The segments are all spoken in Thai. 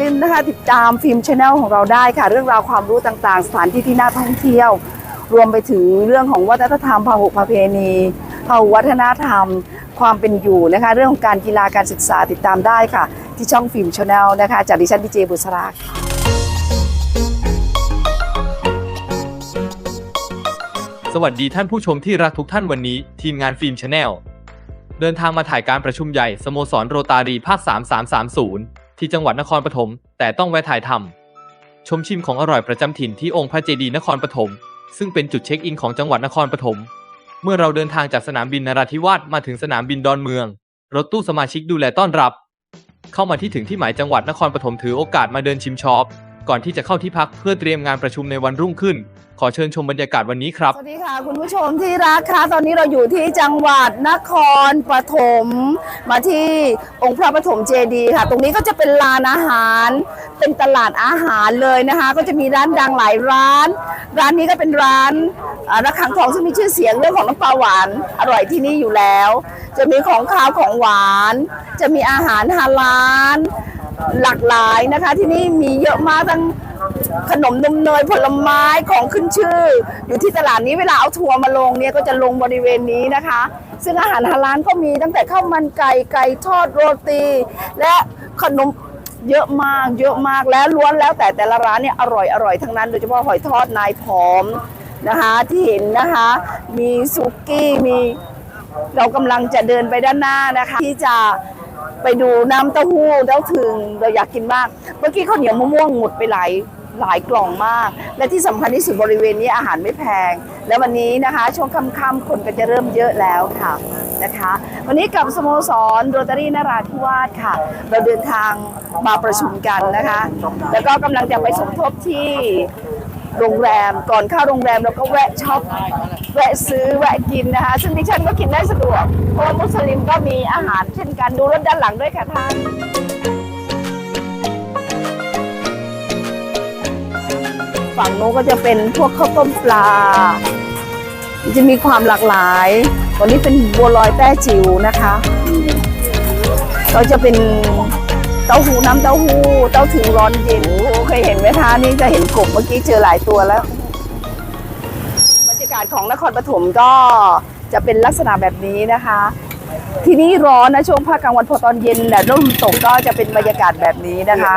ลืมนะคะติดตามฟิล์มชาแนลของเราได้ค่ะ เรื่องราวความรู้ต่างๆ สถานที่ที่น่าท่องเที่ยว รวมไปถึงเรื่องของวัฒนธรรมพหุประเพณีพหุวัฒนธรรม ความเป็นอยู่นะคะ เรื่องของการกีฬาการศึกษาติดตามได้ค่ะ ที่ช่องฟิล์มชาแนลนะคะจากดิฉันดีเจบุษราค่ะสวัสดีท่านผู้ชมที่รักทุกท่านวันนี้ ทีมงานฟิล์มชาแนลเดินทางมาถ่ายการประชุมใหญ่สโมสรโรตารีภาค 3330 ที่จังหวัดนครปฐมแต่ต้องแวะถ่ายทำชมชิมของอร่อยประจำถิ่นที่องค์พระเจดีย์นครปฐมซึ่งเป็นจุดเช็คอินของจังหวัดนครปฐมเมื่อเราเดินทางจากสนามบินนราธิวาสมาถึงสนามบินดอนเมือง รถตู้สมาชิกดูแลต้อนรับ เข้ามาที่ถึงที่หมายจังหวัดนครปฐมถือโอกาสมาเดินชิมช็อป ก่อนที่จะเข้าที่พักเพื่อเตรียมงานประชุมในวันรุ่งขึ้น ขอเชิญชมบรรยากาศวันนี้ครับ สวัสดีค่ะ คุณผู้ชมที่รักค่ะตอนนี้เราอยู่ที่จังหวัดนครปฐมมาที่องค์พระปฐมเจดีย์ค่ะ ตรงนี้ก็จะเป็นลานอาหาร เป็นตลาดอาหารเลยนะคะ ก็จะมีร้านดังหลายร้าน ร้านนี้ก็เป็นร้านระฆังทองซึ่งมีชื่อเสียงเรื่องของน้ำปลาหวานอร่อยที่นี่อยู่แล้ว จะมีของข้าวของหวาน จะมีอาหารฮาลาล หลากหลายนะคะ ที่นี่มีเยอะมากทั้งขนมนมเนยผลไม้ของขึ้นชื่อ อยู่ที่ตลาดนี้เวลาเอาทัวร์มาลงเนี่ยก็จะลงบริเวณนี้นะคะ ซึ่งอาหารฮาลาลก็มีตั้งแต่ข้าวมันไก่ไก่ทอดโรตี และขนมเยอะมากเยอะมากแล้วล้วนแล้วแต่แต่ละร้านเนี่ยอร่อยอร่อยทั้งนั้น โดยเฉพาะหอยทอดนายผอมนะคะที่เห็นนะคะ มีซุกี้มีเรากำลังจะเดินไปด้านหน้านะคะ ที่จะ ไปดูน้ำเต้าหู้เต้าถึงเราอยากกินมาก เมื่อกี้ข้าวเหนียวมะม่วงหมดไปหลายหลายกล่องมาก และที่สำคัญที่สุดบริเวณนี้อาหารไม่แพง และวันนี้นะคะ ช่วงค่ำๆคนก็จะเริ่มเยอะแล้วค่ะนะคะ วันนี้กับสโมสรโรตารีนราธิวาสค่ะ เราเดินทางมาประชุมกันนะคะ แล้วก็กำลังจะไปสมทบที่ โรงแรม ก่อนเข้าโรงแรมเราก็แวะช็อปแวะซื้อแวะกินนะคะ ซึ่งดิฉันก็กินได้สะดวก เพราะว่ามุสลิมก็มีอาหารเช่นกันดูรถด้านหลังด้วยค่ะท่านฝั่งโน้ก็จะเป็นพวกข้าวต้มปลา จะมีความหลากหลาย วันนี้เป็นบัวลอยแต้จิ๋วนะคะ ก็จะเป็น เต้าหู้น้ำเต้าหู้เต้าถึงร้อนเย็นโอ้โหเคยเห็นไหมคะนี่จะเห็นกบเมื่อกี้เจอหลายตัวแล้ว บรรยากาศของนครปฐมก็จะเป็นลักษณะแบบนี้นะคะ ที่นี่ร้อนนะช่วงภาคกลางวันพอตอนเย็นแดดร่มตกก็จะเป็นบรรยากาศแบบนี้นะคะ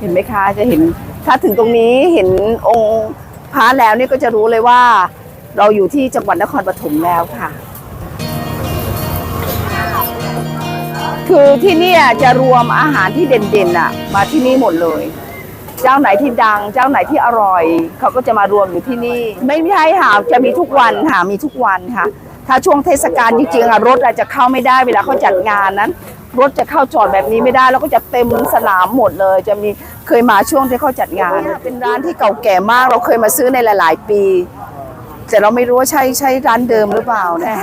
เห็นไหมคะจะเห็นถ้าถึงตรงนี้เห็นองค์พระแล้วนี่ก็จะรู้เลยว่า เราอยู่ที่จังหวัดนครปฐมแล้วค่ะ คือที่นี่จะรวมอาหารที่เด่นๆอะ มาที่นี่หมดเลย เจ้าไหนที่ดัง เจ้าไหนที่อร่อย เขาก็จะมารวมอยู่ที่นี่ ไม่ใช่ค่ะจะมีทุกวันค่ะมีทุกวันค่ะ ถ้าช่วงเทศกาลจริงๆอะรถอาจจะเข้าไม่ได้เวลาเขาจัดงานนั้น รถจะเข้าจอดแบบนี้ไม่ได้ แล้วก็จะเต็มสนามหมดเลย จะมีเคยมาช่วงที่เขาจัดงาน เป็นร้านที่เก่าแก่มาก เราเคยมาซื้อในหลาย ๆ ปี แต่เราไม่รู้ว่าใช่ใช่ร้านเดิมหรือเปล่านะ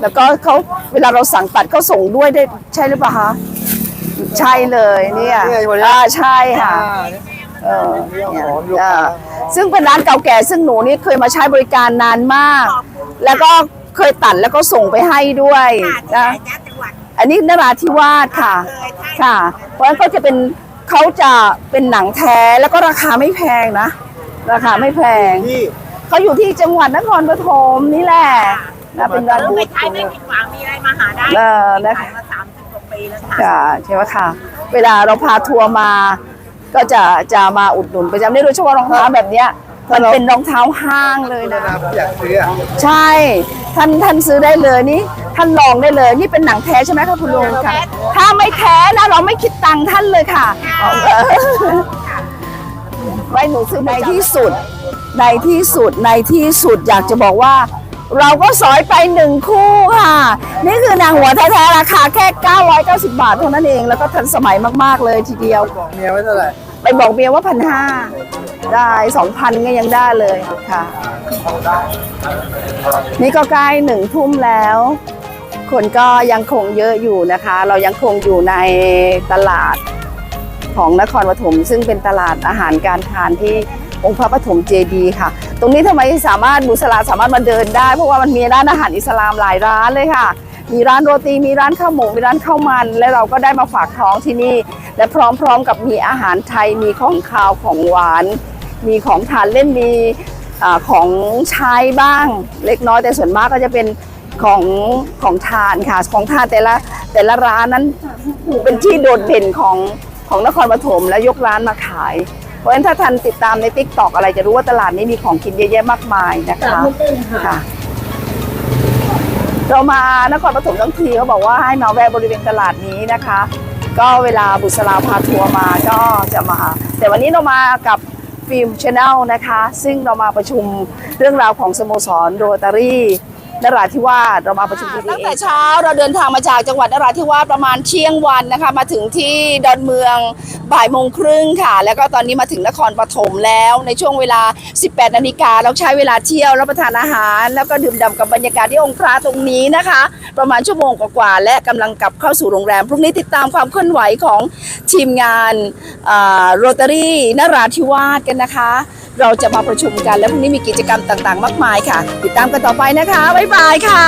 แล้วก็เขาเวลาเราสั่งตัดเขาส่งด้วยได้ใช่หรือเปล่าคะใช่เลยเนี่ยเนี่ยวันนี้ อ่าใช่ค่ะ เออเนี่ยอ่าซึ่งเป็นร้านเก่าแก่ซึ่งหนูนี่เคยมาใช้บริการนานมาก แล้วก็เคยตัดแล้วก็ส่งไปให้ด้วยค่ะนะที่ไหนนะจังหวัดอันนี้นราธิวาสค่ะเคยใช่ค่ะ เพราะฉะนั้นก็จะเป็นเขาจะเป็นหนังแท้แล้วก็ราคาไม่แพงนะ ราคาไม่แพง ที่เขาอยู่ที่จังหวัดนครปฐมนี่แหละ นะเป็นร้านซื้อบูไปธใช้ไม่ผิดหวังมีอะไรมาหาได้เออนะคะขายมาสามสิบกว่าปีแล้วค่ะค่ะใช่ไหมค่ะ เวลาเราพาทัวร์มา ก็จะจะมาอุดหนุนประจำนี่โดยเฉพาะรองเท้าแบบเนี้ยมันเป็นรองเท้าห้างเลยนะนาผมอยากซื้ออะใช่ ท่านท่านซื้อได้เลยนี่ ท่านลองได้เลย นี่เป็นหนังแท้ใช่ไหมคะคุณลุงค่ะ ถ้าไม่แท้นะเราไม่คิดตังค์ท่านเลยค่ะเออไว้หนูซื้อในที่สุด ในที่สุดในที่สุดอยากจะบอกว่า เราก็สอยไปหนึ่งคู่ค่ะ นี่คือนางหัวแท้ๆราคาแค่ 990 บาทเท่านั้นเองแล้วก็ทันสมัยมากๆเลยทีเดียว บอกเมียไว้เท่าไหร่ไปบอกเมียว่าพันห้าได้สองพันก็ยังได้เลยค่ะ นี่ก็ใกล้หนึ่งทุ่มแล้ว คนก็ยังคงเยอะอยู่นะคะ เรายังคงอยู่ในตลาดของนครปฐมซึ่งเป็นตลาดอาหารการทานที่ องค์พระปฐมเจดีย์ค่ะ ตรงนี้ทำไมสามารถบุษราสามารถมาเดินได้ เพราะว่ามันมีร้านอาหารอิสลามหลายร้านเลยค่ะ มีร้านโรตีมีร้านข้าวหมกมีร้านข้าวมัน และเราก็ได้มาฝากท้องที่นี่ และพร้อมๆกับมีอาหารไทยมีของคาวของหวาน มีของทานเล่นมีอของใช้บ้างเล็กน้อยแต่ส่วนมากก็จะเป็นของของทานค่ะของทานแต่ละแต่ละร้านนั้นเป็นที่โดดเด่นของของนครปฐมและยกร้านมาขาย เพราะฉะนั้นถ้าทันติดตามในติ๊กตอกอะไรจะรู้ว่าตลาดนี้มีของกินเยอะแยะมากมายนะคะค่ะ เรามานครปฐมทั้งทีเขาบอกว่าให้มาแวะบริเวณตลาดนี้นะคะ ก็เวลาบุษราพาทัวร์มาก็จะมา แต่วันนี้เรามากับฟิล์มชาแนลนะคะ ซึ่งเรามาประชุมเรื่องราวของสโมสรโรตารี่ นราธิวาสเรามาประชุมตั้งแต่เช้าเราเดินทางมาจากจังหวัดนราธิวาสประมาณเที่ยงวันนะคะ มาถึงที่ดอนเมืองบ่ายโมงครึ่งค่ะ แล้วก็ตอนนี้มาถึงนครปฐมแล้วในช่วงเวลา 18 นาฬิกาเราใช้เวลาเที่ยวรับประทานอาหาร แล้วก็ดื่มด่ำกับบรรยากาศที่องค์พระตรงนี้นะคะ ประมาณชั่วโมงกว่าๆและกำลังกลับเข้าสู่โรงแรมพรุ่งนี้ติดตามความเคลื่อนไหวของทีมงานโรตารี่นราธิวาสกันนะคะ เราจะมาประชุมกัน และพรุ่งนี้มีกิจกรรมต่างๆ มากมายค่ะ ติดตามกันต่อไปนะคะ บ๊ายบายค่ะ